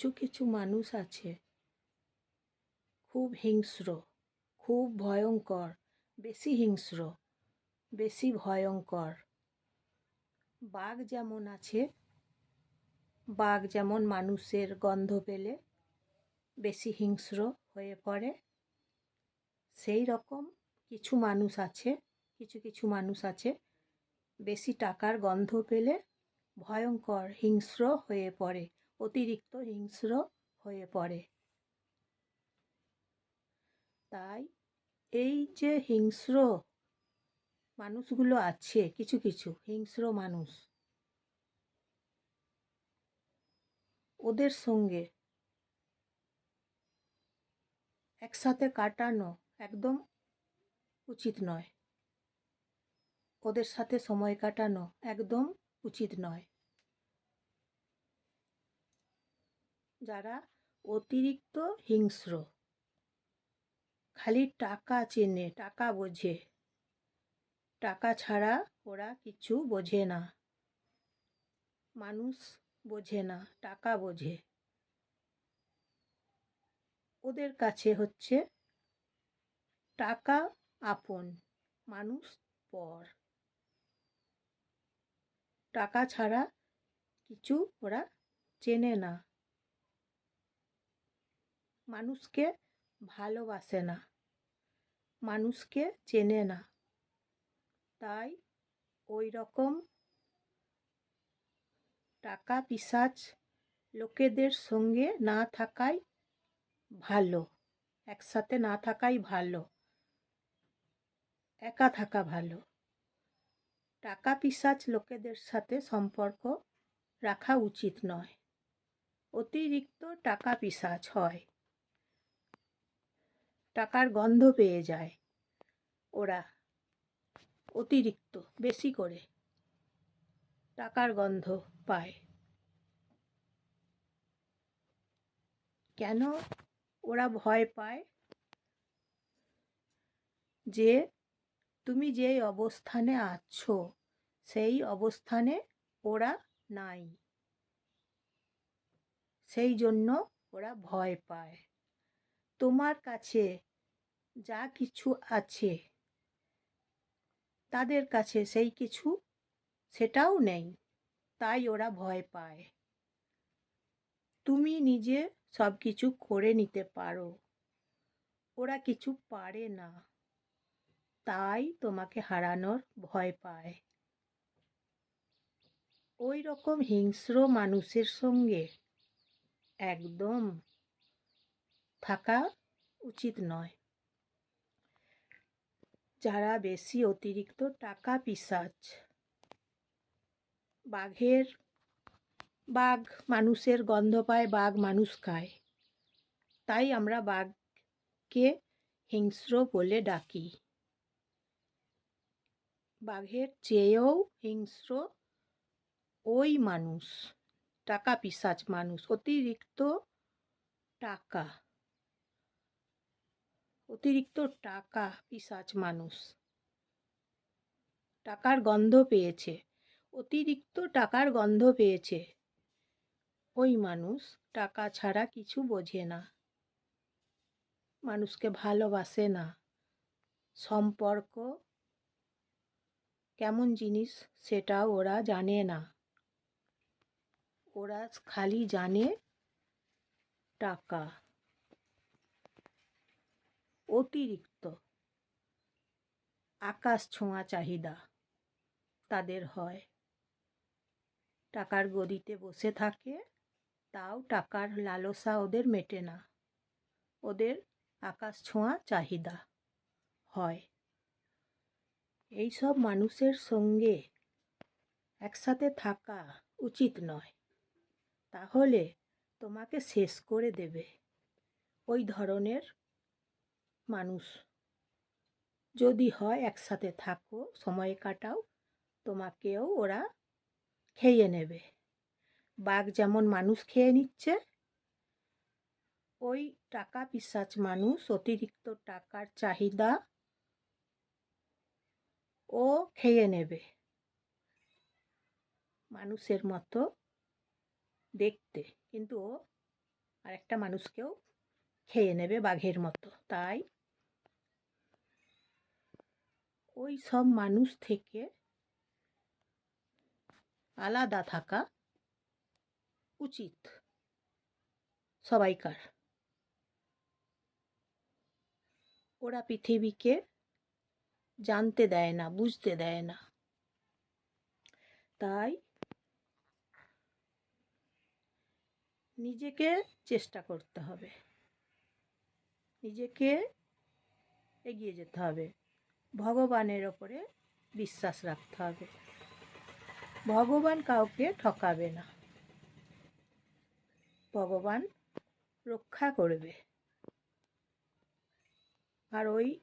কিছু কিছু মানুষ আছে। খুব হিংস্র, খুব ভয়ঙ্কর, বেশি হিংস্র, বেশি ভয়ঙ্কর। বাঘ যেমন আছে, বাঘ যেমন মানুষের গন্ধ পেলে বেশি হিংস্র হয়ে পড়ে। সেই রকম কিছু মানুষ আছে, কিছু কিছু মানুষ আছে, বেশি টাকার গন্ধ পেলে ভয়ঙ্কর, হিংস্র হয়ে পড়ে। অতিরিক্ত হিংস্র হয়ে পড়ে। তাই এই যে হিংস্র মানুষগুলো আছে, কিছু কিছু হিংস্র মানুষ, ওদের সঙ্গে একসাথে কাটানো একদম উচিত নয়। ওদের সাথে সময় কাটানো একদম উচিত নয়। যারা অতিরিক্ত হিংস্র। খালি টাকা চেনে, টাকা বোঝে। টাকা ছাড়া ওরা কিছু বোঝে না। মানুষ বোঝে না, টাকা বোঝে। ওদের কাছে হচ্ছে টাকা আপন, মানুষ পর। টাকা ছাড়া কিছু ওরা চেনে না। মানুষকে ভালোবাসে না, মানুষকে চেনে না। তাই ওই রকম টাকা পিসাচ লোকেদের সঙ্গে না থাকাই ভালো, একসাথে না থাকাই ভালো, একা থাকা ভালো। টাকা পিসাচ লোকেদের সাথে সম্পর্ক রাখা উচিত নয়, অতিরিক্ত টাকা পিসাচ হয়। টাকার গন্ধ পেয়ে যায়। ওরা অতিরিক্ত বেশি করে টাকার গন্ধ পায়। কেন ওরা ভয় পায়? যে তুমি যেই অবস্থানে আছো, সেই অবস্থানে ওরা নাই। সেই জন্য ওরা ভয় পায়। তোমার কাছে যা কিছু আছে, তাদের কাছে সেই কিছু সেটাও নেই, তাই ওরা ভয় পায়। তুমি নিজে সব কিছু করে নিতে পারো, ওরা কিছু পারে না, তাই তোমাকে হারানোর ভয় পায়। ওই রকম হিংস্র মানুষের সঙ্গে একদম থাকা উচিত নয়। যারা বেশি অতিরিক্ত টাকা পিসাচ বাঘের, বাঘ মানুষের গন্ধ পায়, বাঘ মানুষ খায়। তাই আমরা বাঘকে হিংস্র বলে ডাকি। বাঘের চেয়েও হিংস্র ওই মানুষ, টাকা পিসাচ মানুষ, অতিরিক্ত টাকা। অতিরিক্ত টাকা পিসাচ মানুষ। টাকার গন্ধ পেয়েছে। অতিরিক্ত টাকার গন্ধ পেয়েছে। ওই মানুষ টাকা ছাড়া কিছু বোঝে না। মানুষকে ভালোবাসে না। সম্পর্ক কেমন জিনিস সেটাও ওরা জানে না। ওরা খালি জানে টাকা। অতিরিক্ত আকাশ ছোঁয়া চাহিদা তাদের হয়। টাকার গদিতে বসে থাকে, তাও টাকার লালসা ওদের মেটে না। ওদের আকাশ ছোঁয়া চাহিদা হয়। এই সব মানুষের সঙ্গে একসাথে থাকা উচিত নয়। তাহলে তোমাকে শেষ করে দেবে। ওই ধরনের মানুষ। যদি হয় একসাথে থাকো, সময় কাটাও, তোমাকেও ওরা খেয়ে নেবে। বাঘ যেমন মানুষ খেয়ে নিচ্ছে, ওই টাকা পিসাচ মানুষ, অতিরিক্ত টাকার চাহিদা ও খেয়ে নেবে। মানুষের মতো দেখতে, কিন্তু ও আর একটা মানুষকেও খেয়ে নেবে বাঘের মতো, তাই ওই সব মানুষ থেকে আলাদা থাকা উচিত সবাইকার। ওরা পৃথিবীকে জানতে দেয় না, বুঝতে দেয় না। তাই নিজেকে চেষ্টা করতে হবে। নিজেকে এগিয়ে যেতে হবে। ভগবানের ওপরে বিশ্বাস রাখতে হবে। ভগবান কাউকে ঠকাবে না। ভগবান রক্ষা করবে। আর ওই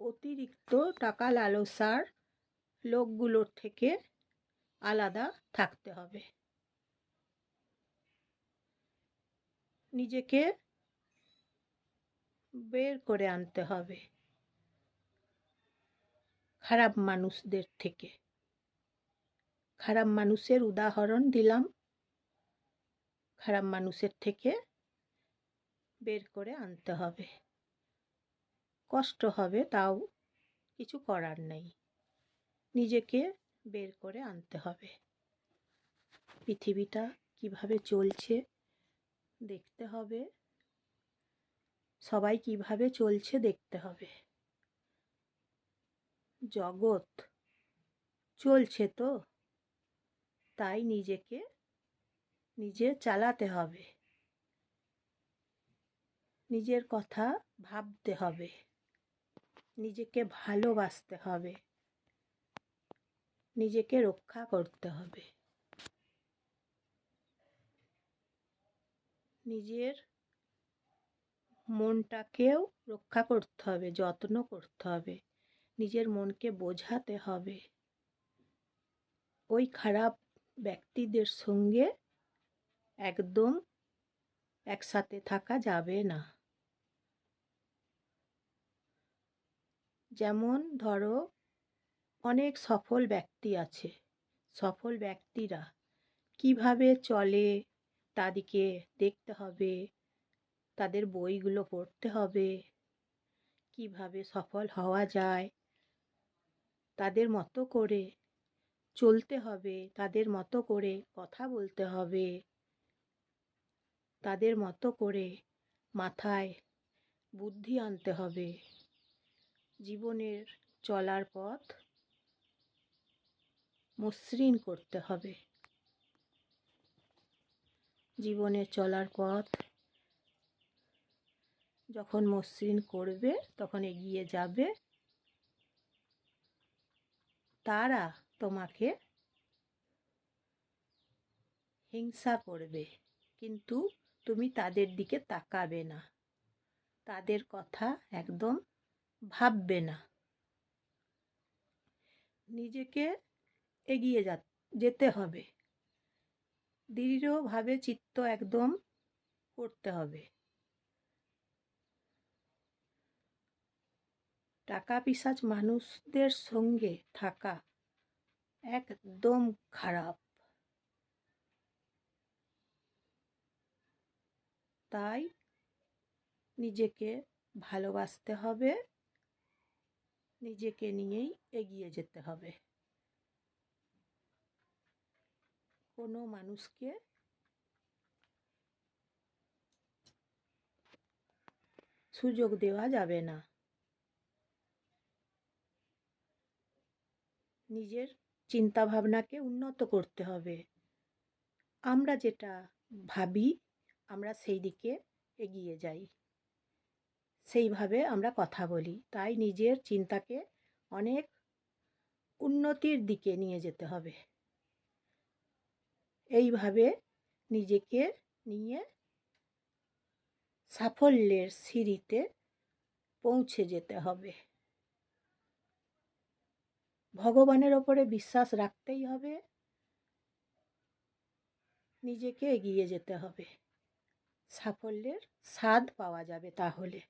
অতিরিক্ত টাকা লালসার লোকগুলোর থেকে আলাদা থাকতে হবে। নিজেকে বের করে আনতে হবে। খারাপ মানুষদের থেকে। খারাপ মানুষের উদাহরণ দিলাম। খারাপ মানুষের থেকে বের করে আনতে হবে। কষ্ট হবে, তাও কিছু করার নেই। নিজেকে বের করে আনতে হবে। পৃথিবীটা কীভাবে চলছে দেখতে হবে। সবাই কীভাবে চলছে দেখতে হবে। জগৎ চলছে তো, তাই নিজেকে, নিজে চালাতে হবে। নিজের কথা ভাবতে হবে। নিজেকে ভালোবাসতে হবে। নিজেকে রক্ষা করতে হবে। নিজের মনটাকেও রক্ষা করতে হবে, যত্ন করতে হবে, নিজের মনকে বোঝাতে হবে। ওই খারাপ ব্যক্তিদের সঙ্গে একদম একসাথে থাকা যাবে না। যেমন ধরো, অনেক সফল ব্যক্তি আছে। সফল ব্যক্তিরা কীভাবে চলে, তাদেরকে দেখতে হবে তাদের বইগুলো পড়তে হবে। কীভাবে সফল হওয়া যায়? তাদের মতো করে চলতে হবে, তাদের মতো করে কথা বলতে হবে, তাদের মতো করে মাথায় বুদ্ধি আনতে হবে। জীবনের চলার পথ মসৃণ করতে হবে। জীবনে চলার পথ যখন মসৃণ করবে, তখন এগিয়ে যাবে। তারা তোমাকে হিংসা করবে, কিন্তু তুমি তাদের দিকে তাকাবে না। তাদের কথা একদম ভাববে না। নিজেকে এগিয়ে যা, যেতে হবে। দৃঢ়ভাবে চিত্ত একদম করতে হবে। টাকা পিসাচ মানুষদের সঙ্গে থাকা একদম খারাপ। তাই নিজেকে ভালোবাসতে হবে, নিজেকে নিয়েই এগিয়ে যেতে হবে। কোনো মানুষকে সুযোগ দেওয়া যাবে না। নিজের চিন্তাভাবনাকে উন্নত করতে হবে। আমরা যেটা ভাবি, আমরা সেই দিকে এগিয়ে যাই। সেইভাবে আমরা কথা বলি। তাই নিজের চিন্তাকে অনেক উন্নতির দিকে নিয়ে যেতে হবে। এইভাবে নিজেকে নিয়ে সাফল্যের সিঁড়িতে পৌঁছে যেতে হবে। ভগবানের ওপরে বিশ্বাস রাখতেই হবে। নিজেকে এগিয়ে যেতে হবে। সাফল্যের স্বাদ পাওয়া যাবে তাহলে।